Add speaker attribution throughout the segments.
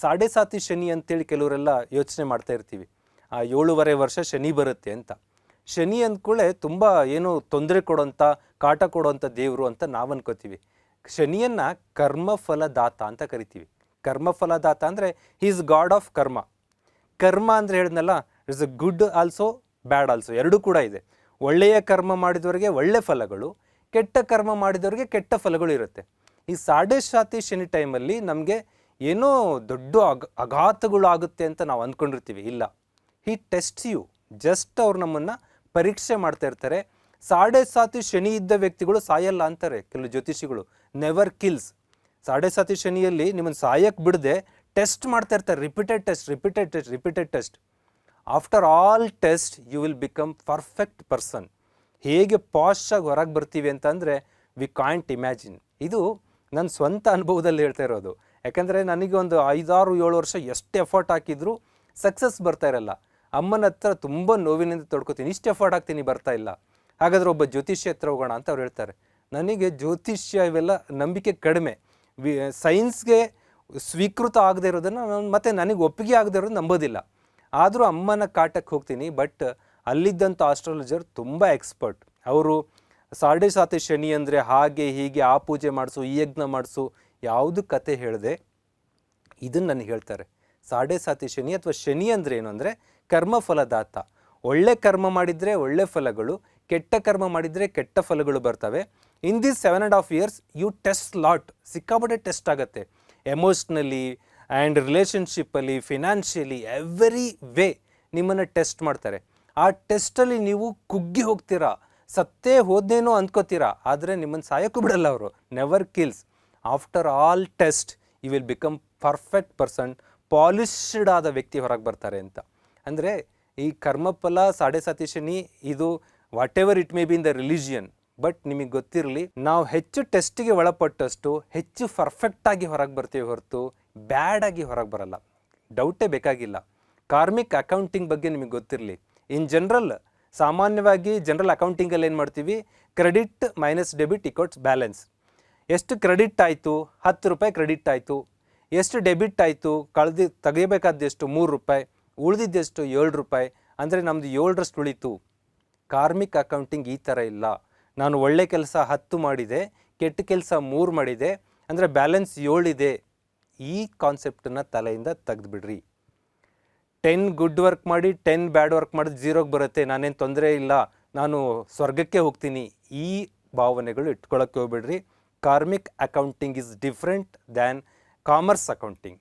Speaker 1: ಸಾಡೆ ಸಾತಿ ಶನಿ ಅಂತೇಳಿ ಕೆಲವರೆಲ್ಲ ಯೋಚನೆ ಮಾಡ್ತಾ ಇರ್ತೀವಿ. ಆ ಏಳುವರೆ ವರ್ಷ ಶನಿ ಬರುತ್ತೆ ಅಂತ. ಶನಿ ಅಂದ್ಕೊಳ್ಳೆ ತುಂಬ ಏನು ತೊಂದರೆ ಕೊಡೋಂಥ, ಕಾಟ ಕೊಡೋಂಥ ದೇವರು ಅಂತ ನಾವು ಅನ್ಕೋತೀವಿ. ಶನಿಯನ್ನು ಕರ್ಮಫಲದಾತ ಅಂತ ಕರಿತೀವಿ. ಕರ್ಮಫಲದಾತ ಅಂದರೆ ಈಸ್ ಗಾಡ್ ಆಫ್ ಕರ್ಮ ಕರ್ಮ ಅಂದರೆ ಹೇಳಿದ್ನಲ್ಲ it's uh good also bad also ಎರಡೂ ಕೂಡ ಇದೆ. ಒಳ್ಳೆಯ ಕರ್ಮ ಮಾಡಿದವರಿಗೆ ಒಳ್ಳೆ ಫಲಗಳು, ಕೆಟ್ಟ ಕರ್ಮ ಮಾಡಿದವರಿಗೆ ಕೆಟ್ಟ ಫಲಗಳು ಇರುತ್ತೆ. ಈ ಸಾಡೆ ಶಾತಿ ಶನಿ ಟೈಮಲ್ಲಿ ನಮಗೆ ಏನೋ ದೊಡ್ಡ ಅಗ, ಅಘಾತಗಳಾಗುತ್ತೆ ಅಂತ ನಾವು ಅಂದ್ಕೊಂಡಿರ್ತೀವಿ ಇಲ್ಲ. ಹಿ ಟೆಸ್ಟ್ ಯು ಜಸ್ಟ್ ಅವ್ರು ನಮ್ಮನ್ನು ಪರೀಕ್ಷೆ ಮಾಡ್ತಾ ಇರ್ತಾರೆ. ಸಾಡೆ ಸಾತಿ ಶನಿ ಇದ್ದ ವ್ಯಕ್ತಿಗಳು ಸಾಯಲ್ಲ ಅಂತಾರೆ ಕೆಲವು ಜ್ಯೋತಿಷಿಗಳು. ನೆವರ್ ಕಿಲ್ಸ್ ಸಾಡೆ ಸಾತಿ ಶನಿಯಲ್ಲಿ ನಿಮ್ಮನ್ನು ಸಾಯಕ್ಕೆ ಬಿಡದೆ ಟೆಸ್ಟ್ ಮಾಡ್ತಾ ಇರ್ತಾರೆ. Repeated test repeated test repeated test after all test you will become perfect person ಹೇಗೆ ಪಾಶಾಗಿ ಹೊರಗೆ ಬರ್ತೀವಿ ಅಂತಂದರೆ ವಿ ಕಾಂಟ್ ಇಮ್ಯಾಜಿನ್ ಇದು ನನ್ನ ಸ್ವಂತ ಅನುಭವದಲ್ಲಿ ಹೇಳ್ತಾ ಇರೋದು. ಯಾಕಂದರೆ ನನಗೆ ಒಂದು ಐದಾರು ಏಳು ವರ್ಷ ಎಷ್ಟು ಎಫರ್ಟ್ ಹಾಕಿದ್ರು ಸಕ್ಸಸ್ ಬರ್ತಾ ಇರಲ್ಲ. ಅಮ್ಮನ ಹತ್ರ ತುಂಬ ನೋವಿನಿಂದ ತೊಡ್ಕೊತೀನಿ, ಇಷ್ಟು ಎಫರ್ಟ್ ಹಾಕ್ತೀನಿ, ಬರ್ತಾ ಇಲ್ಲ. ಹಾಗಾದರೆ ಒಬ್ಬ ಜ್ಯೋತಿಷ್ಯ ಹತ್ರ ಹೋಗೋಣ ಅಂತ ಅವ್ರು ಹೇಳ್ತಾರೆ. ನನಗೆ ಜ್ಯೋತಿಷ್ಯ ಇವೆಲ್ಲ ನಂಬಿಕೆ ಕಡಿಮೆ. ವಿ ಸೈನ್ಸ್ಗೆ ಸ್ವೀಕೃತ ಆಗದೆ ಇರೋದನ್ನು ನಾನು ಮತ್ತು ನನಗೆ ಒಪ್ಪಿಗೆ ಆಗದೆ ಇರೋದು ನಂಬೋದಿಲ್ಲ. ಆದರೂ ಅಮ್ಮನ ಕಾಟಕ್ಕೆ ಹೋಗ್ತೀನಿ ಬಟ್ ಅಲ್ಲಿದ್ದಂಥ ಆಸ್ಟ್ರಾಲಜರ್ ತುಂಬ ಎಕ್ಸ್ಪರ್ಟ್ ಅವರು ಸಾಡೆ ಸಾತಿ ಶನಿ ಅಂದರೆ ಹಾಗೆ ಹೀಗೆ, ಆ ಪೂಜೆ ಮಾಡಿಸು, ಈ ಯಜ್ಞ ಮಾಡಿಸು ಯಾವುದು ಕತೆ ಹೇಳದೆ ಇದನ್ನು ನನಗೆ ಹೇಳ್ತಾರೆ. ಸಾಡೆ ಸಾತಿ ಶನಿ ಅಥವಾ ಶನಿ ಅಂದರೆ ಏನು ಅಂದರೆ ಕರ್ಮಫಲದಾತ ಒಳ್ಳೆ ಕರ್ಮ ಮಾಡಿದರೆ ಒಳ್ಳೆ ಫಲಗಳು, ಕೆಟ್ಟ ಕರ್ಮ ಮಾಡಿದರೆ ಕೆಟ್ಟ ಫಲಗಳು ಬರ್ತವೆ. In this seven and half years you test lot ಸಿಕ್ಕಾಪಟ್ಟೆ ಟೆಸ್ಟ್ ಆಗುತ್ತೆ. ಎಮೋಷ್ನಲಿ ಆ್ಯಂಡ್ ರಿಲೇಷನ್ಶಿಪ್ಪಲ್ಲಿ ಫಿನಾನ್ಷಿಯಲಿ ಎವ್ರಿ ವೇ ನಿಮ್ಮನ್ನು ಟೆಸ್ಟ್ ಮಾಡ್ತಾರೆ. ಆ ಟೆಸ್ಟಲ್ಲಿ ನೀವು ಕುಗ್ಗಿ ಹೋಗ್ತೀರಾ? ಸತ್ತೇ ಹೋದ್ನೇನೋ ಅಂದ್ಕೋತೀರಾ? ಆದರೆ ನಿಮ್ಮನ್ನು ಸಾಯೋಕ್ಕೂ ಬಿಡಲ್ಲ ಅವರು. Never kills after all test you will become perfect person polished ಆದ ವ್ಯಕ್ತಿ ಹೊರಗೆ ಬರ್ತಾರೆ ಅಂತ. ಅಂದರೆ ಈ ಕರ್ಮಫಲ, ಸಾಡೆ ಸಾತಿ ಶನಿ ಇದು whatever it may be in the religion but ನಿಮಗೆ ಗೊತ್ತಿರಲಿ, ನಾವು ಹೆಚ್ಚು ಟೆಸ್ಟಿಗೆ ಒಳಪಟ್ಟಷ್ಟು ಹೆಚ್ಚು ಪರ್ಫೆಕ್ಟಾಗಿ ಹೊರಗೆ ಬರ್ತೀವಿ ಹೊರತು ಬ್ಯಾಡಾಗಿ ಹೊರಗೆ ಬರಲ್ಲ. ಡೌಟೇ ಬೇಕಾಗಿಲ್ಲ. ಕಾರ್ಮಿಕ್ ಅಕೌಂಟಿಂಗ್ ಬಗ್ಗೆ ನಿಮಗೆ ಗೊತ್ತಿರಲಿ. ಇನ್ ಜನರಲ್ ಸಾಮಾನ್ಯವಾಗಿ ಜನರಲ್ ಅಕೌಂಟಿಂಗಲ್ಲಿ ಏನು ಮಾಡ್ತೀವಿ? Credit minus debit equals balance ಎಷ್ಟು ಕ್ರೆಡಿಟ್ ಆಯಿತು? ಹತ್ತು ರೂಪಾಯಿ ಕ್ರೆಡಿಟ್ ಆಯಿತು. ಎಷ್ಟು ಡೆಬಿಟ್ ಆಯಿತು? ಕಳೆದು ತೆಗಿಬೇಕಾದೆಷ್ಟು ಮೂರು ರೂಪಾಯಿ. ಉಳಿದಿದ್ದೆಷ್ಟು ಏಳು ರೂಪಾಯಿ. ಅಂದರೆ ನಮ್ಮದು ಏಳರಷ್ಟು ಉಳಿತು. ಕಾರ್ಮಿಕ್ ಅಕೌಂಟಿಂಗ್ ಈ ಥರ ಇಲ್ಲ. ನಾನು ಒಳ್ಳೆ ಕೆಲಸ ಹತ್ತು ಮಾಡಿದೆ, ಕೆಟ್ಟ ಕೆಲಸ ಮೂರು ಮಾಡಿದೆ, ಅಂದರೆ ಬ್ಯಾಲೆನ್ಸ್ ಏಳಿದೆ. ಈ ಕಾನ್ಸೆಪ್ಟನ್ನು ತಲೆಯಿಂದ ತೆಗೆದುಬಿಡ್ರಿ. ಟೆನ್ ಗುಡ್ ವರ್ಕ್ ಮಾಡಿ, ಟೆನ್ ಬ್ಯಾಡ್ ವರ್ಕ್ ಮಾಡಿದ್ರೆ ಜೀರೋಗೆ ಬರುತ್ತೆ. ನಾನೇನು ತೊಂದರೆ ಇಲ್ಲ. ನಾನು ಸ್ವರ್ಗಕ್ಕೆ ಹೋಗ್ತೀನಿ. ಈ ಭಾವನೆಗಳು ಇಟ್ಕೊಳ್ಳೋಕ್ಕೆ ಹೋಗ್ಬಿಡ್ರಿ. Karmic accounting is different than commerce accounting.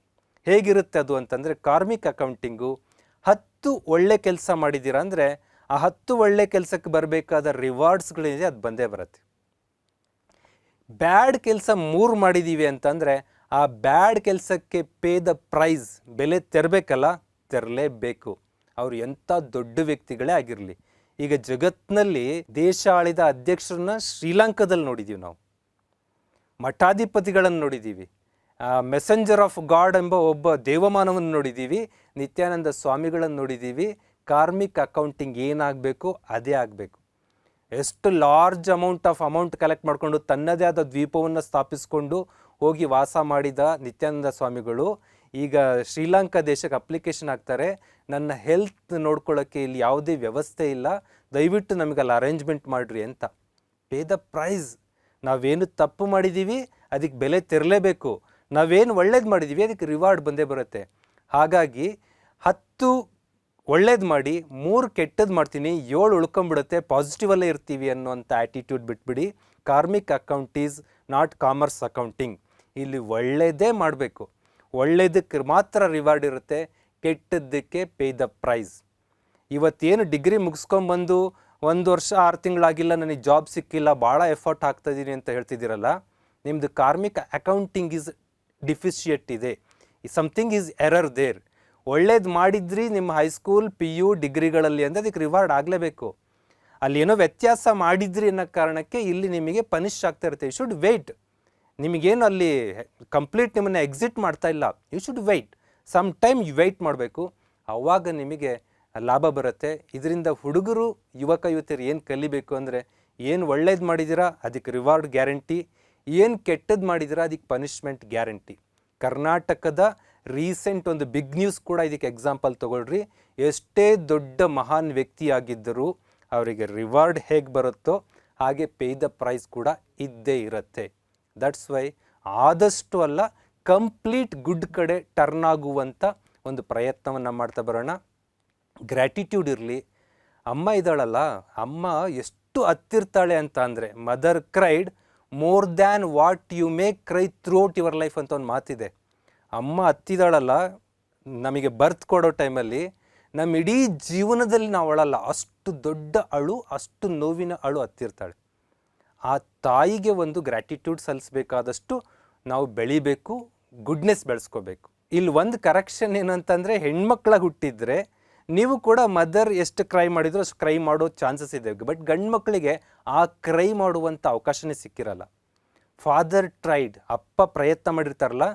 Speaker 1: ಹೇಗಿರುತ್ತೆ ಅದು ಅಂತಂದರೆ ಕಾರ್ಮಿಕ್ ಅಕೌಂಟಿಂಗು ಹತ್ತು ಒಳ್ಳೆ ಕೆಲಸ ಮಾಡಿದ್ದೀರಾ ಅಂದರೆ ಆ ಹತ್ತು ಒಳ್ಳೆ ಕೆಲಸಕ್ಕೆ ಬರಬೇಕಾದ ರಿವಾರ್ಡ್ಸ್ಗಳೇನಿದೆ ಅದು ಬಂದೇ ಬರುತ್ತೆ. ಬ್ಯಾಡ್ ಕೆಲಸ ಮೂರು ಮಾಡಿದ್ದೀವಿ ಅಂತಂದರೆ ಆ ಬ್ಯಾಡ್ ಕೆಲಸಕ್ಕೆ ಪೇ ದ ಪ್ರೈಸ್ ಬೆಲೆ ತೆರಬೇಕಲ್ಲ, ತೆರಲೇಬೇಕು. ಅವರು ಎಂಥ ದೊಡ್ಡ ವ್ಯಕ್ತಿಗಳೇ ಆಗಿರಲಿ. ಈಗ ಜಗತ್ತಿನಲ್ಲಿ ದೇಶ ಆಳಿದ ಅಧ್ಯಕ್ಷರನ್ನ ಶ್ರೀಲಂಕಾದಲ್ಲಿ ನೋಡಿದ್ದೀವಿ ನಾವು. ಮಠಾಧಿಪತಿಗಳನ್ನು ನೋಡಿದ್ದೀವಿ. ಮೆಸೆಂಜರ್ ಆಫ್ ಗಾಡ್ ಎಂಬ ಒಬ್ಬ ದೇವಮಾನವನ್ನು ನೋಡಿದ್ದೀವಿ. ನಿತ್ಯಾನಂದ ಸ್ವಾಮಿಗಳನ್ನು ನೋಡಿದ್ದೀವಿ. ಕಾರ್ಮಿಕ್ ಅಕೌಂಟಿಂಗ್ ಏನಾಗಬೇಕು ಅದೇ ಆಗಬೇಕು. ಎಷ್ಟು large amount of amount collect ಮಾಡಿಕೊಂಡು ತನ್ನದೇ ಆದ ದ್ವೀಪವನ್ನು ಸ್ಥಾಪಿಸಿಕೊಂಡು ಹೋಗಿ ವಾಸ ಮಾಡಿದ ನಿತ್ಯಾನಂದ ಸ್ವಾಮಿಗಳು. ಈಗ ಶ್ರೀಲಂಕಾ ದೇಶಕ್ಕೆ ಅಪ್ಲಿಕೇಶನ್ ಹಾಕ್ತಾರೆ ನನ್ನ ಹೆಲ್ತ್ ನೋಡ್ಕೊಳ್ಳೋಕ್ಕೆ ಇಲ್ಲಿ ಯಾವುದೇ ವ್ಯವಸ್ಥೆ ಇಲ್ಲ. ದಯವಿಟ್ಟು ನಮಗೆ ಅಲ್ಲಿ ಅರೇಂಜ್ಮೆಂಟ್ ಮಾಡಿರಿ ಅಂತ. ಪೇ ದ ಪ್ರೈಸ್ ನಾವೇನು ತಪ್ಪು ಮಾಡಿದ್ದೀವಿ ಅದಕ್ಕೆ ಬೆಲೆ ತೆರಲೇಬೇಕು. ನಾವೇನು ಒಳ್ಳೇದು ಮಾಡಿದ್ದೀವಿ ಅದಕ್ಕೆ ರಿವಾರ್ಡ್ ಬಂದೇ ಬರುತ್ತೆ. ಹಾಗಾಗಿ ಹತ್ತು ಒಳ್ಳೇದು ಮಾಡಿ, ಮೂರು ಕೆಟ್ಟದ್ದು ಮಾಡ್ತೀನಿ, ಏಳು ಉಳ್ಕೊಂಬಿಡುತ್ತೆ ಪಾಸಿಟಿವಲ್ಲೇ ಇರ್ತೀವಿ ಅನ್ನೋಂಥ ಆ್ಯಟಿಟ್ಯೂಡ್ ಬಿಟ್ಬಿಡಿ. Karmic account is not commerce accounting ಇಲ್ಲಿ ಒಳ್ಳೆಯದೇ ಮಾಡಬೇಕು. ಒಳ್ಳೇದಕ್ಕೆ ಮಾತ್ರ ರಿವಾರ್ಡ್ ಇರುತ್ತೆ, ಕೆಟ್ಟದ್ದಕ್ಕೆ ಪೇ ದ ಪ್ರೈಸ್ ಇವತ್ತೇನು ಡಿಗ್ರಿ ಮುಗಿಸ್ಕೊಂಬಂದು ಒಂದು ವರ್ಷ, ಆರು ತಿಂಗಳಾಗಿಲ್ಲ, ನನಗೆ ಜಾಬ್ ಸಿಕ್ಕಿಲ್ಲ, ಭಾಳ ಎಫರ್ಟ್ ಹಾಕ್ತಾ ಇದ್ದೀನಿ ಅಂತ ಹೇಳ್ತಿದ್ದೀರಲ್ಲ ನಿಮ್ಮದು ಕಾರ್ಮಿಕ ಅಕೌಂಟಿಂಗ್ ಈಸ್ ಡಿಫಿಷಿಯೆಟ್ ಇದೆ. ಸಮಥಿಂಗ್ ಈಸ್ ಎರರ್ ದೇರ್ ಒಳ್ಳೇದು ಮಾಡಿದ್ರಿ ನಿಮ್ಮ ಹೈಸ್ಕೂಲ್ ಪಿ ಯು ಡಿಗ್ರಿಗಳಲ್ಲಿ ಅಂದರೆ ಅದಕ್ಕೆ ರಿವಾರ್ಡ್ ಆಗಲೇಬೇಕು. ಅಲ್ಲಿ ಏನೋ ವ್ಯತ್ಯಾಸ ಮಾಡಿದ್ರಿ ಅನ್ನೋ ಕಾರಣಕ್ಕೆ ಇಲ್ಲಿ ನಿಮಗೆ ಪನಿಷ್ ಆಗ್ತಾ ಇರುತ್ತೆ. ಯು ಶುಡ್ ವೆಯ್ಟ್ ನಿಮಗೇನು ಅಲ್ಲಿ ಕಂಪ್ಲೀಟ್ ನಿಮ್ಮನ್ನು ಎಕ್ಸಿಟ್ ಮಾಡ್ತಾ ಇಲ್ಲ. You should wait some time you wait ಮಾಡಬೇಕು. ಆವಾಗ ನಿಮಗೆ ಲಾಭ ಬರುತ್ತೆ. ಇದರಿಂದ ಹುಡುಗರು, ಯುವಕ, ಯುವತಿಯರು ಏನು ಕಲಿಬೇಕು ಅಂದರೆ ಏನು ಒಳ್ಳೇದು ಮಾಡಿದ್ದೀರಾ ಅದಕ್ಕೆ ರಿವಾರ್ಡ್ ಗ್ಯಾರಂಟಿ ಏನು ಕೆಟ್ಟದ್ದು ಮಾಡಿದ್ದೀರಾ ಅದಕ್ಕೆ ಪನಿಷ್ಮೆಂಟ್ ಗ್ಯಾರಂಟಿ ಕರ್ನಾಟಕದ ರೀಸೆಂಟ್ ಒಂದು ಬಿಗ್ ನ್ಯೂಸ್ ಕೂಡ ಇದಕ್ಕೆ ಎಕ್ಸಾಂಪಲ್ ತೊಗೊಳ್ರಿ. ಎಷ್ಟೇ ದೊಡ್ಡ ಮಹಾನ್ ವ್ಯಕ್ತಿಯಾಗಿದ್ದರೂ ಅವರಿಗೆ ರಿವಾರ್ಡ್ ಹೇಗೆ ಬರುತ್ತೋ ಹಾಗೆ ಪೇ ದ ಪ್ರೈಸ್ ಕೂಡ ಇದ್ದೇ ಇರುತ್ತೆ. ದಟ್ಸ್ ವೈ ಆದಷ್ಟು ಅಲ್ಲ ಕಂಪ್ಲೀಟ್ ಗುಡ್ ಕಡೆ ಟರ್ನ್ ಆಗುವಂಥ ಒಂದು ಪ್ರಯತ್ನವನ್ನು ಮಾಡ್ತಾ ಬರೋಣ. ಗ್ರ್ಯಾಟಿಟ್ಯೂಡ್ ಇರಲಿ. ಅಮ್ಮ ಇದ್ದಾಳಲ್ಲ, ಅಮ್ಮ ಎಷ್ಟು ಹತ್ತಿರ್ತಾಳೆ ಅಂತ ಅಂದರೆ mother cried more than what you make cry throughout your life ಅಂತ ಒಂದು ಮಾತಿದೆ. ಅಮ್ಮ ಹತ್ತಿದಾಳಲ್ಲ, ನಮಗೆ ಬರ್ತ್ ಕೊಡೋ ಟೈಮಲ್ಲಿ ನಮ್ಮ ಇಡೀ ಜೀವನದಲ್ಲಿ ನಾವು ಅಳಲ್ಲ ಅಷ್ಟು ದೊಡ್ಡ ಅಳು, ಅಷ್ಟು ನೋವಿನ ಅಳು ಹತ್ತಿರ್ತಾಳೆ. ಆ ತಾಯಿಗೆ ಒಂದು ಗ್ರ್ಯಾಟಿಟ್ಯೂಡ್ ಸಲ್ಲಿಸಬೇಕಾದಷ್ಟು ನಾವು ಬೆಳಿಬೇಕು ಗುಡ್ನೆಸ್ ಬೆಳೆಸ್ಕೋಬೇಕು. ಇಲ್ಲಿ ಒಂದು ಕರೆಕ್ಷನ್ ಏನಂತಂದರೆ, ಹೆಣ್ಮಕ್ಳಾಗಿ ಹುಟ್ಟಿದ್ರೆ ನೀವು ಕೂಡ ಮದರ್ ಎಷ್ಟು ಕ್ರೈ ಮಾಡಿದ್ರು ಅಷ್ಟು ಕ್ರೈ ಮಾಡೋ ಚಾನ್ಸಸ್ ಇದೆ. ಬಟ್ ಗಂಡು ಮಕ್ಕಳಿಗೆ ಆ ಕ್ರೈ ಮಾಡುವಂಥ ಅವಕಾಶನೇ ಸಿಕ್ಕಿರಲ್ಲ. ಫಾದರ್ ಟ್ರೈಡ್ ಅಪ್ಪ ಪ್ರಯತ್ನ ಮಾಡಿರ್ತಾರಲ್ಲ.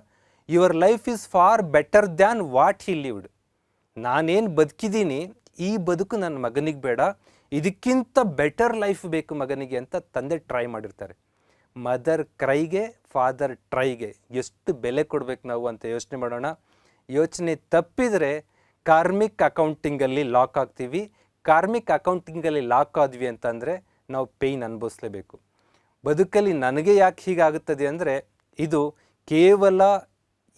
Speaker 1: Your life is far better than what he lived ನಾನೇನು ಬದುಕಿದ್ದೀನಿ, ಈ ಬದುಕು ನನ್ನ ಮಗನಿಗೆ ಬೇಡ. ಇದಕ್ಕಿಂತ ಬೆಟರ್ ಲೈಫ್ ಬೇಕು ಮಗನಿಗೆ ಅಂತ ತಂದೆ ಟ್ರೈ ಮಾಡಿರ್ತಾರೆ. ಮದರ್ ಕ್ರೈಗೆ ಫಾದರ್ ಟ್ರೈಗೆ ಎಷ್ಟು ಬೆಲೆ ಕೊಡಬೇಕು ನಾವು ಅಂತ ಯೋಚನೆ ಮಾಡೋಣ. ಯೋಚನೆ ತಪ್ಪಿದರೆ ಕಾರ್ಮಿಕ್ ಅಕೌಂಟಿಂಗಲ್ಲಿ ಲಾಕ್ ಆಗ್ತೀವಿ. ಕಾರ್ಮಿಕ್ ಅಕೌಂಟಿಂಗಲ್ಲಿ ಲಾಕ್ ಆದ್ವಿ ಅಂತಂದರೆ ನಾವು ಪೇಯ್ನ್ ಅನುಭವಿಸ್ಲೇಬೇಕು. ಬದುಕಲ್ಲಿ ನನಗೆ ಯಾಕೆ ಹೀಗಾಗುತ್ತದೆ ಅಂದರೆ ಇದು ಕೇವಲ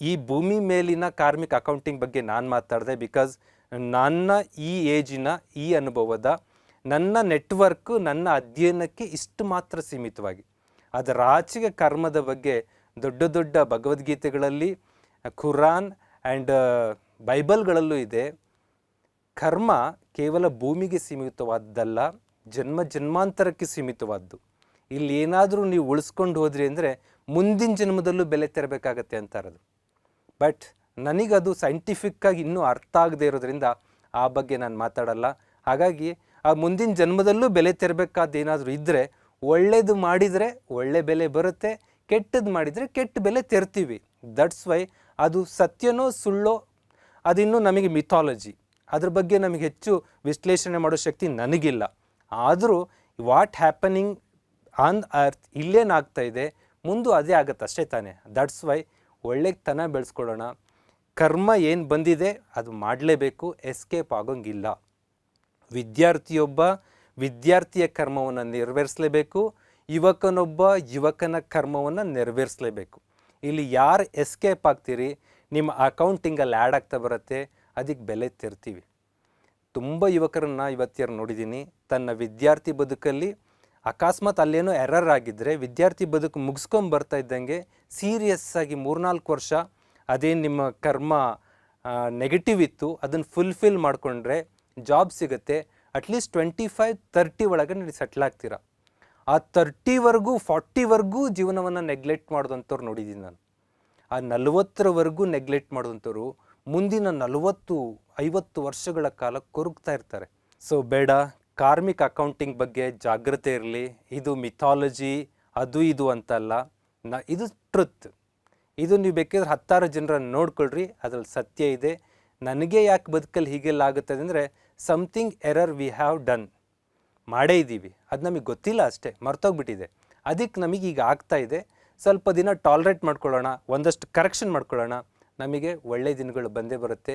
Speaker 1: ಈ ಭೂಮಿ ಮೇಲಿನ ಕಾರ್ಮಿಕ ಅಕೌಂಟಿಂಗ್ ಬಗ್ಗೆ ನಾನು ಮಾತಾಡಿದೆ ಬಿಕಾಸ್ ನನ್ನ ಈ ಏಜಿನ, ಈ ಅನುಭವದ ನನ್ನ ನೆಟ್ವರ್ಕ್, ನನ್ನ ಅಧ್ಯಯನಕ್ಕೆ ಇಷ್ಟು ಮಾತ್ರ ಸೀಮಿತವಾಗಿ. ಅದರ ಆಚೆಗೆ ಕರ್ಮದ ಬಗ್ಗೆ ದೊಡ್ಡ ದೊಡ್ಡ ಭಗವದ್ಗೀತೆಗಳಲ್ಲಿ ಖುರಾನ್ ಆ್ಯಂಡ್ ಬೈಬಲ್ಗಳಲ್ಲೂ ಇದೆ. ಕರ್ಮ ಕೇವಲ ಭೂಮಿಗೆ ಸೀಮಿತವಾದ್ದಲ್ಲ, ಜನ್ಮ ಜನ್ಮಾಂತರಕ್ಕೆ ಸೀಮಿತವಾದ್ದು. ಇಲ್ಲಿ ಏನಾದರೂ ನೀವು ಉಳಿಸ್ಕೊಂಡು ಹೋದ್ರಿ ಅಂದರೆ ಮುಂದಿನ ಜನ್ಮದಲ್ಲೂ ಬೆಲೆ ತೆರಬೇಕಾಗತ್ತೆ ಅಂತಾರದು. ಬಟ್ ನನಗದು ಸೈಂಟಿಫಿಕ್ಕಾಗಿ ಇನ್ನೂ ಅರ್ಥ ಆಗದೆ ಇರೋದ್ರಿಂದ ಆ ಬಗ್ಗೆ ನಾನು ಮಾತಾಡಲ್ಲ. ಹಾಗಾಗಿ ಆ ಮುಂದಿನ ಜನ್ಮದಲ್ಲೂ ಬೆಲೆ ತೆರಬೇಕಾದ ಏನಾದರೂ ಇದ್ದರೆ ಒಳ್ಳೇದು ಮಾಡಿದರೆ ಒಳ್ಳೆ ಬೆಲೆ ಬರುತ್ತೆ ಕೆಟ್ಟದ್ದು ಮಾಡಿದರೆ ಕೆಟ್ಟ ಬೆಲೆ ತೆರ್ತೀವಿ. ದಟ್ಸ್ ವೈ ಅದು ಸತ್ಯನೋ ಸುಳ್ಳೋ ಅದಿನ್ನೂ ನಮಗೆ ಮಿಥಾಲಜಿ ಅದ್ರ ಬಗ್ಗೆ ನಮಗೆ ಹೆಚ್ಚು ವಿಶ್ಲೇಷಣೆ ಮಾಡೋ ಶಕ್ತಿ ನನಗಿಲ್ಲ. ಆದರೂ ವಾಟ್ ಹ್ಯಾಪನಿಂಗ್ ಆನ್ ಅರ್ತ್ ಇಲ್ಲೇನಾಗ್ತಾ ಇದೆ, ಮುಂದೆ ಅದೇ ಆಗುತ್ತೆ ಅಷ್ಟೇ ತಾನೇ. ದಟ್ಸ್ ವೈ ಒಳ್ಳೆತನ ಬೆಳೆಸ್ಕೊಳ್ಳೋಣ. ಕರ್ಮ ಏನು ಬಂದಿದೆ ಅದು ಮಾಡಲೇಬೇಕು ಎಸ್ಕೇಪ್ ಆಗೋಂಗಿಲ್ಲ. ವಿದ್ಯಾರ್ಥಿಯೊಬ್ಬ ವಿದ್ಯಾರ್ಥಿಯ ಕರ್ಮವನ್ನು ನೆರವೇರಿಸಲೇಬೇಕು, ಯುವಕನೊಬ್ಬ ಯುವಕನ ಕರ್ಮವನ್ನು ನೆರವೇರಿಸಲೇಬೇಕು. ಇಲ್ಲಿ ಯಾರು ಎಸ್ಕೇಪ್ ಆಗ್ತೀರಿ? ನಿಮ್ಮ ಅಕೌಂಟಿಂಗಲ್ಲಿ ಆ್ಯಡ್ ಆಗ್ತಾ ಬರುತ್ತೆ ಅದಕ್ಕೆ ಬೆಲೆ ತೆರ್ತೀವಿ. ತುಂಬ ಯುವಕರನ್ನ ಇವತ್ತಿಯರು ನೋಡಿದ್ದೀನಿ ತನ್ನ ವಿದ್ಯಾರ್ಥಿ ಬದುಕಲ್ಲಿ ಅಕಸ್ಮಾತ್ ಅಲ್ಲೇನೋ ಎರರ್ ಆಗಿದ್ದರೆ ವಿದ್ಯಾರ್ಥಿ ಬದುಕು ಮುಗಿಸ್ಕೊಂಡು ಬರ್ತಾ ಇದ್ದಂಗೆ ಸೀರಿಯಸ್ ಆಗಿ ಮೂರ್ನಾಲ್ಕು ವರ್ಷ ಅದೇನು ನಿಮ್ಮ ಕರ್ಮ ನೆಗೆಟಿವ್ ಇತ್ತು ಅದನ್ನು ಫುಲ್ಫಿಲ್ ಮಾಡಿಕೊಂಡ್ರೆ ಜಾಬ್ ಸಿಗುತ್ತೆ ಅಟ್ಲೀಸ್ಟ್ ಟ್ವೆಂಟಿ ಫೈವ್ ತರ್ಟಿ ಒಳಗೆ ನೀವು ಸೆಟ್ಲ್ ಆಗ್ತೀರಾ. ಆ ತರ್ಟಿವರೆಗೂ ಫಾರ್ಟಿವರೆಗೂ ಜೀವನವನ್ನು ನೆಗ್ಲೆಕ್ಟ್ ಮಾಡಿದಂಥವ್ರು ನೋಡಿದ್ದೀನಿ ನಾನು. ಆ ನಲವತ್ತರವರೆಗೂ ನೆಗ್ಲೆಕ್ಟ್ ಮಾಡುವಂಥವ್ರು ಮುಂದಿನ ನಲವತ್ತು, ಐವತ್ತು ವರ್ಷಗಳ ಕಾಲ ಕೊರಗ್ತಾ ಇರ್ತಾರೆ. ಸೊ ಬೇಡ. ಕಾರ್ಮಿಕ ಅಕೌಂಟಿಂಗ್ ಬಗ್ಗೆ ಜಾಗ್ರತೆ ಇರಲಿ. ಇದು ಮಿಥಾಲಜಿ ಅದು ಇದು ಅಂತಲ್ಲ. ನ, ಇದು ಟ್ರುತ್ ಇದು ನೀವು ಬೇಕಿದ್ರೆ ಹತ್ತಾರು ಜನರನ್ನು ನೋಡ್ಕೊಳ್ರಿ. ಅದ್ರಲ್ಲಿ ಸತ್ಯ ಇದೆ. ನನಗೆ ಯಾಕೆ ಬದುಕಲ್ಲಿ ಹೀಗೆಲ್ಲ ಆಗುತ್ತೆ ಅಂದರೆ something error we have done ಮಾಡೇ ಇದ್ದೀವಿ. ಅದು ನಮಗೆ ಗೊತ್ತಿಲ್ಲ ಅಷ್ಟೇ. ಮರ್ತೋಗ್ಬಿಟ್ಟಿದೆ. ಅದಕ್ಕೆ ನಮಗೆ ಈಗ ಆಗ್ತಾ ಇದೆ. ಸ್ವಲ್ಪ ದಿನ ಟಾಲ್ರೇಟ್ ಮಾಡ್ಕೊಳ್ಳೋಣ ಒಂದಷ್ಟು ಕರೆಕ್ಷನ್ ಮಾಡ್ಕೊಳ್ಳೋಣ. ನಮಗೆ ಒಳ್ಳೆಯ ದಿನಗಳು ಬಂದೇ ಬರುತ್ತೆ.